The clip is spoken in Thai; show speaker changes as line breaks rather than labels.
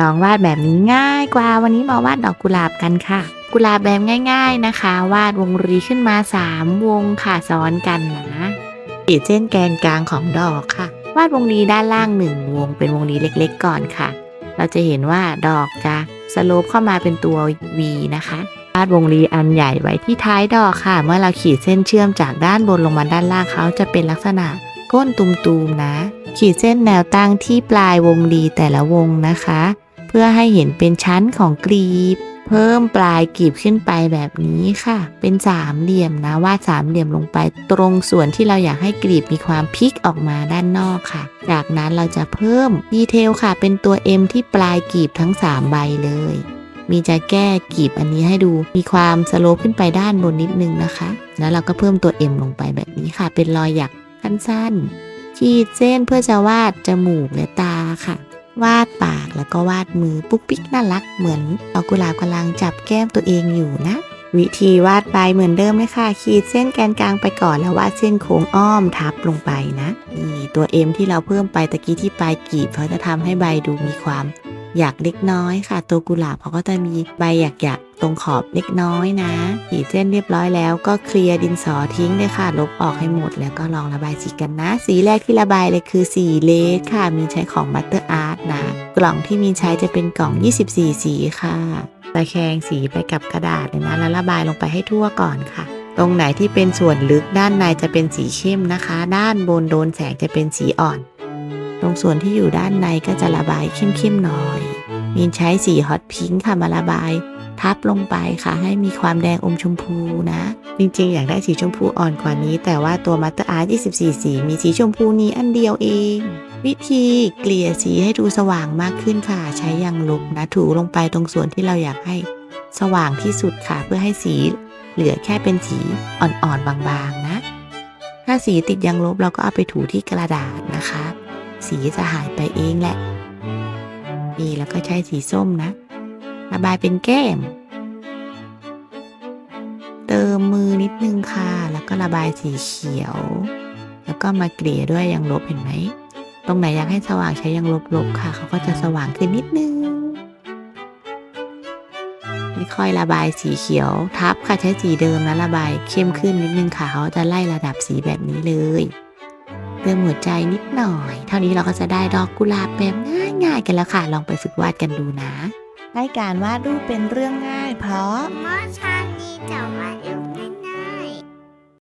ลองวาดแบบนี้ง่ายกว่าวันนี้มาวาดดอกกุหลาบกันค่ะ กุหลาบแบบง่าย ๆนะคะ วาดวงรีขึ้นมา 3 วงค่ะซ้อนกันนะขีดเส้นแกนกลางของดอกค่ะ วาดวงรีด้านล่าง 1 วงเป็นวงรีเล็กๆ ก่อนค่ะ เราจะเห็นว่าดอกจะสโลปเข้ามาเป็นตัว V นะคะ วาดวงรีอันใหญ่ไว้ที่ท้ายดอกค่ะ เมื่อเราขีดเส้นเชื่อมจากด้านบนลงมาด้านล่างเขาจะเป็นลักษณะก้นตุมๆนะ ขีดเส้นแนวตั้งที่ปลายวงรีแต่ละวงนะคะ เพื่อให้เห็นเป็นชั้นของกรีบ เพิ่มปลายกรีบขึ้นไปแบบนี้ค่ะ เป็นสามเหลี่ยมนะวาดสามเหลี่ยมลงไปตรงส่วนที่เราอยากให้กรีบมีความพลิกออกมาด้านนอกค่ะ จากนั้นเราจะเพิ่มดีเทลค่ะ เป็นตัว M ที่ปลายกรีบทั้ง 3 ใบเลย มีจะแก้กรีบอันนี้ให้ดู มีความสโลปขึ้นไปด้านบนนิดนึงนะคะ แล้วเราก็เพิ่มตัว M ลงไปแบบนี้ค่ะ เป็นรอยหยักสั้นๆขีดเส้นเพื่อจะวาดจมูกและตาค่ะ วาดปาก แล้วก็วาดมือปุ๊กปิ๊กน่ารักเหมือนดอากุหลาบกำลังจับแก้มตัวเองอยู่นะ วิธีวาดปลายเหมือนเดิมเลยค่ะ ขีดเส้นแกนกลางไปก่อนแล้ววาดเส้นโค้งอ้อมทับลงไปนะนี่ตัว M ที่เราเพิ่มไปตะกี้ที่ปลายกีบเขาจะทำให้ใบดูมีความ อยากเล็กน้อยค่ะ ตัวกุหลาบเขาก็จะมีใบหยักหยักตรงขอบเล็กน้อยนะขีดเส้นเรียบร้อยแล้วก็เคลียร์ดินสอทิ้งเลยค่ะ ลบออกให้หมดแล้วก็ลองระบายสีกันนะ สีแรกที่ระบายเลยคือสีเลสค่ะ มีใช้ของบัตเตอร์อาร์ตนะ กล่องที่มีใช้จะเป็นกล่อง 24 สีค่ะ ตะแคงสีไปกับกระดาษเลยนะ แล้วระบายลงไปให้ทั่วก่อนค่ะตรงไหนที่เป็นส่วนลึกด้านในจะเป็นสีเข้มนะคะ ด้านบนโดนแสงจะเป็นสีอ่อน ตรงส่วนที่อยู่ด้านในก็จะระบายเข้มๆหน่อย มีนใช้สีฮอตพิงค์ค่ะมาระบาย ทับลงไปค่ะ ให้มีความแดงอมชมพูนะ จริงๆ อยากได้สีชมพูอ่อนกว่านี้ แต่ว่าตัว Master Art 24 สีมีสีชมพูนี้อันเดียวเอง วิธีเกลี่ยสีให้ดูสว่างมากขึ้นค่ะ ใช้ยางลบนะถูลงไปตรงส่วนที่เราอยากให้สว่างที่สุดค่ะ เพื่อให้สีเหลือแค่เป็นสีอ่อนๆบางๆนะ ถ้าสีติดยางลบเราก็เอาไปถูที่กระดาษนะคะ สีจะหายไปเองแหละ นี่แล้วก็ใช้สีส้มนะ ระบายเป็นแก้ม เติมมือนิดนึงค่ะ แล้วก็ระบายสีเขียว แล้วก็มาเกลี่ยด้วยยางลบเห็นไหม ตรงไหนอยากให้สว่างใช้ยางลบๆค่ะ เขาก็จะสว่างขึ้นนิดนึงไม่ค่อยระบายสีเขียวทับค่ะใช้สีเดิมนะระบายเข้มขึ้นนิดนึงค่ะเขาจะไล่ระดับสีแบบนี้เลย ติมหัวใจนิดหน่อย เท่านี้เราก็จะได้ดอกกุหลาบแบบง่ายๆกันแล้วค่ะ ลองไปฝึกวาดกันดูนะให้การวาดรูปเป็นเรื่องง่าย เพราะเมื่
อชานี้จะวาดรู